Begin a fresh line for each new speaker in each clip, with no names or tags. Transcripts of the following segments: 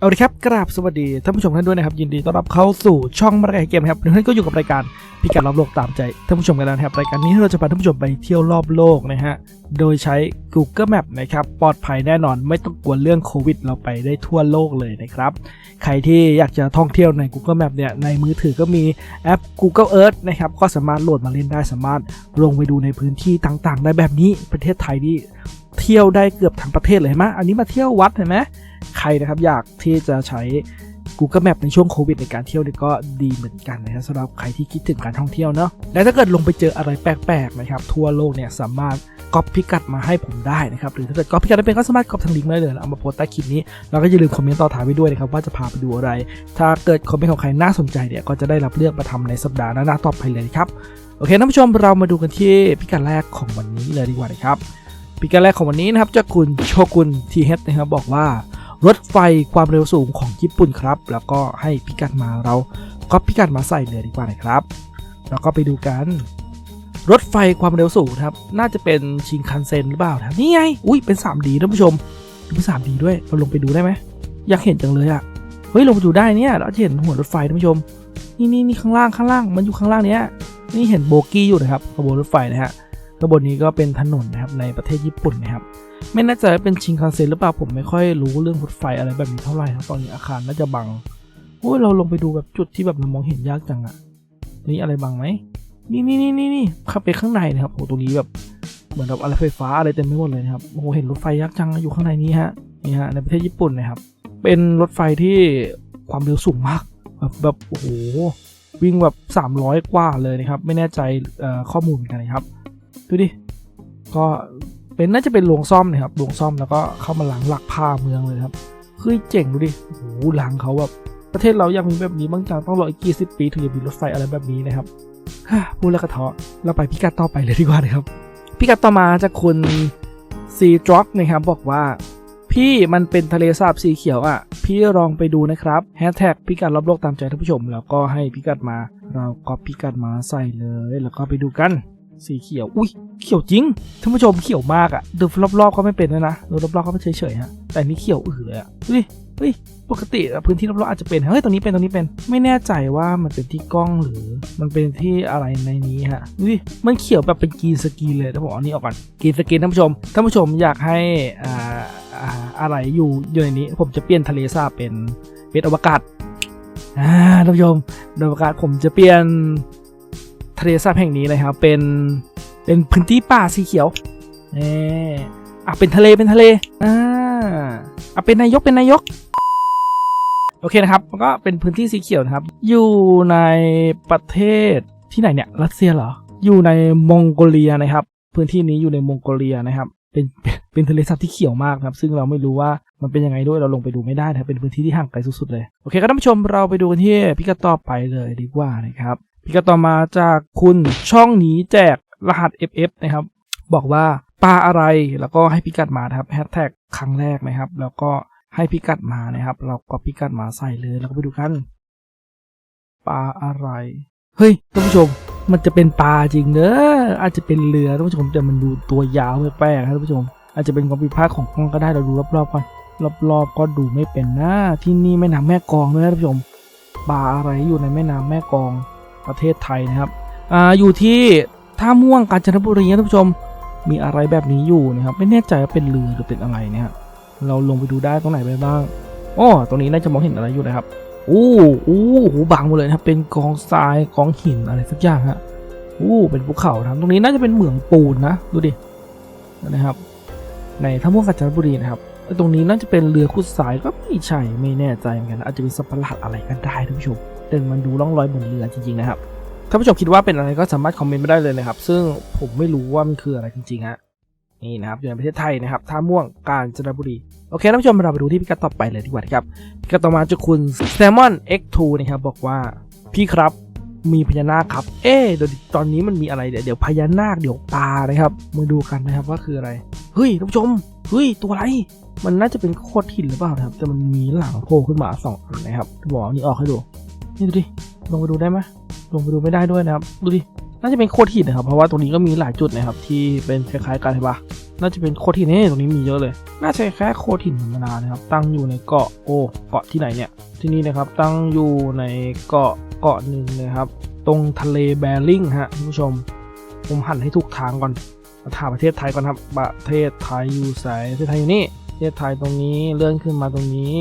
เอาละครับกราบสวัสดีท่านผู้ชมท่านด้วยนะครับยินดีต้อนรับเข้าสู่ช่องมาราไกเกมครับท่านก็อยู่กับรายการพิกัดรอบโลกตามใจท่านผู้ชมกันแล้วนะครับรายการนี้เราจะพาท่านผู้ชมไปเที่ยวรอบโลกนะฮะโดยใช้ Google Map นะครับปลอดภัยแน่นอนไม่ต้องกลัวเรื่องโควิด เราไปได้ทั่วโลกเลยนะครับใครที่อยากจะท่องเที่ยวใน Google Map เนี่ยในมือถือก็มีแอป Google Earth นะครับก็สามารถโหลดมาเล่นได้สามารถลงไปดูในพื้นที่ต่างๆ ได้แบบนี้ประเทศไทยนี่เที่ยวได้เกือบทั้งประเทศเลยเห็นไหมอันนี้มาเที่ยววัดเห็นไหม ใครนะครับอยากที่จะใช้ Google Map ในช่วงโควิดในการเที่ยวเนี่ยก็ดีเหมือนกันนะครับสำหรับใครที่คิดถึงการท่องเที่ยวเนาะและถ้าเกิดลงไปเจออะไรแปลกๆนะครับทั่วโลกเนี่ยสามารถก๊อปพิกัดมาให้ผมได้นะครับหรือถ้าเกิดก๊อปพิกัดไม่เป็นก็สามารถก๊อปทางลิงก์ได้เลยเอามาโพสต์ใต้คลิปนี้แล้วก็อย่าลืมคอมเมนต์ต่อท้ายไว้ด้วยนะครับว่าจะพาไปดูอะไร ถ้าเกิดคอมเมนต์ของใครน่าสนใจเนี่ยก็จะได้รับเลือกมาทำในสัปดาห์หน้าต่อไปเลยครับโอเคท่านผู้ชมเรามาดูกันที่พิกัดแรกของวันนี้เลยดีกว่านะครับพิกัดแรกของวันนี้นะครับจากคุณโชกุนทีเฮดนะครับบอกว่า รถไฟความเร็วสูงของญี่ปุ่นครับ แล้วก็ให้พิกัดมาเราก็พิกัดมาใส่เลยดีกว่านะครับ แล้วก็ไปดูกัน รถไฟความเร็วสูงครับ น่าจะเป็นชินคันเซ็นหรือเปล่าครับนี่ไง อุ้ยเป็น 3D ท่านผู้ชมเป็น 3D ด้วยเราลงไปดูได้ไหมอยากเห็นจังเลยอะเฮ้ยลงไปดูได้เนี่ยเราจะเห็นหัวรถไฟท่านผู้ชมนี่นี่นี่ข้างล่างข้างล่างมันอยู่ข้างล่างเนี้ยนี่เห็นโบกี้อยู่นะครับขบวนรถไฟนะฮะ ขบวนนี้ก็เป็นถนนนะครับในประเทศญี่ปุ่นนะครับ ไม่แน่ใจว่าเป็นชิงคันเซ็นหรือเปล่าผมไม่ค่อยรู้เรื่องรถไฟอะไรแบบนี้เท่าไหร่ครับตอนนี้อาคารน่าจะบังโอ้ยเราลงไปดูแบบจุดที่แบบเรามองเห็นยากจังอะนี่อะไรบังไหมนี่นี่นี่นี่นี่ข้าไปข้างในนะครับโอ้ตรงนี้แบบเหมือนแบบอะไรไฟฟ้าอะไรเต็มไปหมดเลยนะครับโอ้โหเห็นรถไฟยักษ์จังอยู่ข้างในนี้ฮะนี่ฮะในประเทศญี่ปุ่นนะครับ เป็นรถไฟที่ความเร็วสูงมากแบบแบบโอ้โหวิ่งแบบ 300 กว่าเลยนะครับ ไม่แน่ใจข้อมูลเหมือนกันนะครับ ดูดิ ก็เป็นน่าจะเป็นโรงซ่อมนะครับโรงซ่อมแล้วก็เข้ามาล้างหลักผ้าเมืองเลยครับ คือเจ๋งดูดิโอ้โหล้างเขาแบบประเทศเรายังมีแบบนี้บางจังต้องรออีกกี่สิบปีถึงจะมีรถไฟอะไรแบบนี้นะครับฮ่าพูดแล้วก็ท้อเราไปพิกัดต่อไปเลยดีกว่านะครับพิกัดต่อมาจากคุณซีดร็อกนะครับบอกว่า พี่มันเป็นทะเลสาบสีเขียวอะ พี่ลองไปดูนะครับแฮชแท็กพิกัดรอบโลกตามใจท่านผู้ชม แล้วก็ให้พิกัดมา เราก็พิกัดมาใส่เลย แล้วก็ไปดูกัน สีเขียว อุ้ยเขียวจริงท่านผู้ชมเขียวมากอะดูรอบๆก็ไม่เป็นนะนะดูรอบๆก็ไม่เฉยๆฮะแต่นี่เขียวอือเลยอะดูดิเฮ้ยปกติพื้นที่รอบๆอาจจะเป็นเฮ้ยตรงนี้เป็นตรงนี้เป็น ไม่แน่ใจว่ามันเป็นที่กล้องหรือมันเป็นที่อะไรในนี้ฮะดูดิมันเขียวแบบเป็นกรีนสกีนเลยถ้าผมเอาอันนี้ออกก่อนกรีนสกีนท่านผู้ชมท่านผู้ชมอยากให้อ่าอ่าอะไรอยู่อยู่ในนี้ ผมจะเปลี่ยนทะเลสาบเป็นเป็นอวกาศอ่าท่านผู้ชมอวกาศผมจะเปลี่ยน ทะเลสาบแห่งนี้เลยครับ เป็นเป็นพื้นที่ป่าสีเขียวเอออะเป็นทะเลเป็นทะเลอ่าอะเป็นนายกเป็นนายกโอเคนะครับก็เป็นพื้นที่สีเขียวนะครับ อยู่ในประเทศที่ไหนเนี่ยรัสเซียเหรอ อยู่ในมองโกเลียนะครับ พื้นที่นี้อยู่ในมองโกเลียนะครับ เป็นเป็นทะเลสาบที่เขียวมากครับ ซึ่งเราไม่รู้ว่ามันเป็นยังไงด้วยเราลงไปดูไม่ได้นะครับเป็นพื้นที่ที่ห่างไกลสุดๆเลย โอเคครับท่านผู้ชมเราไปดูกันที่พิกัดต่อไปเลยดีกว่านะครับ พิกัดต่อมาจากคุณช่องหนีแจกรหัส FF นะครับ บอกว่าปลาอะไรแล้วก็ให้พิกัดมาครับแฮชแท็กครั้งแรกนะครับ แล้วก็ให้พิกัดมานะครับ เราก็พิกัดมาใส่เลยแล้วก็ไปดูกันปลาอะไร เฮ้ยท่านผู้ชมมันจะเป็นปลาจริงเนอะอาจจะเป็นเรือท่านผู้ชมแต่มันดูตัวยาวแปลกๆนะท่านผู้ชม อาจจะเป็นความผิดพลาดของกล้องก็ได้เราดูรอบๆก่อนรอบๆก็ดูไม่เป็นนะที่นี่แม่น้ำแม่กองด้วยนะท่านผู้ชมปลาอะไรอยู่ในแม่น้ำแม่กอง ประเทศไทยนะครับอ่าอยู่ที่ท่าม่วงกาญจนบุรีนะท่านผู้ชม มีอะไรแบบนี้อยู่นะครับ ไม่แน่ใจว่าเป็นเรือหรือเป็นอะไรเนี่ยเราลงไปดูได้ตรงไหนไปบ้างอ๋อตรงนี้น่าจะมองเห็นอะไรอยู่นะครับอู้อู้หูบางหมดเลยนะครับ เป็นกองทรายกองหินอะไรสักอย่างฮะอู้เป็นภูเขานะครับตรงนี้น่าจะเป็นเหมืองปูนนะดูดินะครับ ในท่าม่วงกาญจนบุรีนะครับตรงนี้น่าจะเป็นเรือขุดทรายก็ไม่ใช่ไม่แน่ใจเหมือนกันอาจจะเป็นสัตว์ประหลาดอะไรก็ได้ท่านผู้ชม แต่มันดูร่องรอยเหมือนเรือจริงๆนะครับ ถ้าผู้ชมคิดว่าเป็นอะไรก็สามารถคอมเมนต์มาได้เลยนะครับ ซึ่งผมไม่รู้ว่ามันคืออะไรจริงๆฮะนี่นะครับอยู่ในประเทศไทยนะครับท่าม่วงกาญจนบุรี โอเคท่านผู้ชมเราไปดูที่พิกัดต่อไปเลยดีกว่าครับพิกัดต่อมาจาคุณ s a l m o n X2 นะครับบอกว่าพี่ครับมีพญานาคครับ เอ๊ะเดี๋ยวตอนนี้มันมีอะไรเดี๋ยวเดี๋ยวพญานาคเดี๋ยวปลานะครับมาดูกันนะครับว่าคืออะไรเฮ้ยท่านผู้ชมเฮ้ยตัวอะไร มันน่าจะเป็นโคตรหินหรือเปล่าครับแต่มันมีหลังโผล่ขึ้นมาสองอันนะครับบอกเอนี่ออกให้ดู นี่ดูดิ ลงไปดูได้ไหมลงไปดูไม่ได้ด้วยนะครับ ดูดิ น่าจะเป็นโคตรหินนะครับ เพราะว่าตรงนี้ก็มีหลายจุดนะครับ ที่เป็นคล้ายๆกันใช่ปะน่าจะเป็นโคทินเน่ตรงนี้มีเยอะเลย น่าจะแค่โคทินธรรมดานะครับ ตั้งอยู่ในเกาะโอ้ เกาะที่ไหนเนี่ย ที่นี่นะครับ ตั้งอยู่ในเกาะเกาะหนึ่งนะครับ ตรงทะเลแบริ่งฮะท่านผู้ชม ผมหันให้ถูกทางก่อนมาถามประเทศไทยก่อนครับ ประเทศไทยอยู่ไสนประเทศไทยอยู่นี่ประเทศไทยตรงนี้เลื่อนขึ้นมาตรงนี้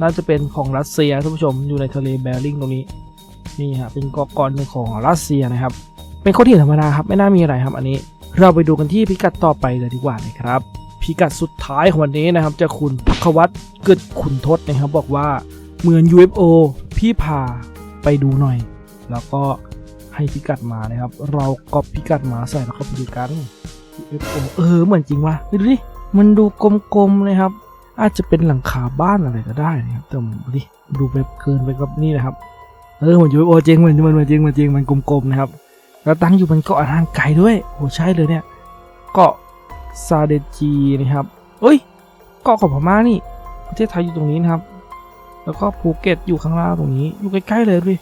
น่าจะเป็นของรัสเซียท่านผู้ชมอยู่ในทะเลแบริ่งตรงนี้นี่ฮะเป็นกาะเกาะหนึ่งของรัสเซียนะครับ เป็นโคตรที่ธรรมดาครับไม่น่ามีอะไรครับอันนี้ เราไปดูกันที่พิกัดต่อไปเลยดีกว่านะครับพิกัดสุดท้ายของวันนี้นะครับจะคุณพักวัตเกิดขุนทศนะครับ บอกว่าเหมือน UFO พี่พาไปดูหน่อย แล้วก็ให้พิกัดมานะครับ เราก็พิกัดมาใส่แล้วก็ไปดูกัน UFO เออเหมือนจริงว่ะดูดิมันดูกลมๆเลยครับ อาจจะเป็นหลังคาบ้านอะไรก็ได้นะครับแต่มันดูดิดูไปเกินไปกับนี่นะครับเออเหมือน UFO จริงมือนมันเหมือนจริงมือนจริงมันกลมๆนะครับแล้วตั้งอยู่บนเกาะทางไกลด้วยโอ้ใช่เลยเนี่ยเกาะซาเดจีนะครับเอ้ยเกาะของพม่านี่ประเทศไทยอยู่ตรงนี้นะครับ แล้วก็ภูเก็ตอยู่ข้างล่างตรงนี้อยู่ใกล้ๆเลยดูดิ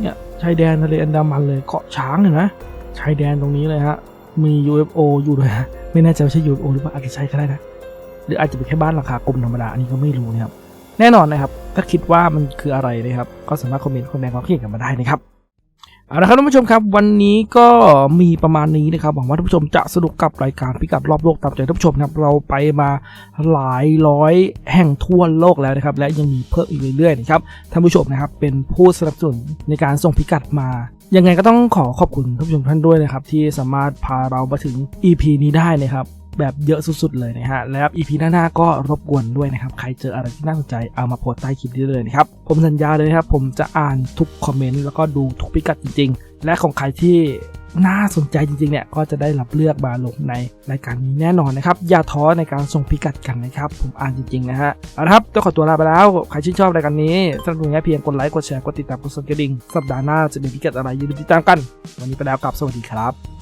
เนี่ยชายแดนทะเลอันดามันเลยเกาะช้างเห็นไหมชายแดนตรงนี้เลยฮะมี UFO อยู่ด้วยฮะไม่แน่ใจว่าใช่ UFO หรือเปล่าอาจจะใช่ก็ได้นะ หรืออาจจะเป็นแค่บ้านราคากลมธรรมดาอันนี้ก็ไม่รู้นะครับแน่นอนนะครับ ถ้าคิดว่ามันคืออะไรนะครับ ก็สามารถคอมเมนต์คอมเมนต์ความคิดเห็นกันมาได้นะครับเอาละครับท่านผู้ชมครับ วันนี้ก็มีประมาณนี้นะครับหวังว่าท่านผู้ชมจะสนุกกับรายการพิกัดรอบโลกตามใจท่านผู้ชมนะครับเราไปมาหลายร้อยแห่งทั่วโลกแล้วนะครับ และยังมีเพิ่มอีกเรื่อยๆนะครับท่านผู้ชมนะครับ เป็นผู้สนับสนุนในการส่งพิกัดมายังไงก็ต้องขอขอบคุณท่านผู้ชมท่านด้วยนะครับ ที่สามารถพาเรามาถึง EP นี้ได้นะครับ แบบเยอะสุดๆเลยนะฮะ แล้ว EP หน้าๆก็รบกวนด้วยนะครับ ใครเจออะไรที่น่าสนใจเอามาโพสต์ใต้คลิปนี้เลยนะครับ ผมสัญญาเลยนะครับ ผมจะอ่านทุกคอมเมนต์แล้วก็ดูทุกพิกัดจริง ๆ และของใครที่น่าสนใจจริงๆ เนี่ยก็จะได้รับเลือกมาลงในรายการนี้แน่นอนนะครับ อย่าท้อในการส่งพิกัดกันนะครับ ผมอ่านจริงๆ นะฮะ เอาละครับต้องขอตัวลาไปแล้ว ใครชื่นชอบรายการนี้สนับสนุนง่ายเพียงกดไลค์ กดแชร์ กดติดตาม กดสั่นกระดิ่ง สัปดาห์หน้าจะมีพิกัดอะไรอย่าลืมติดตามกัน วันนี้ไปแล้วกับสวัสดีครับ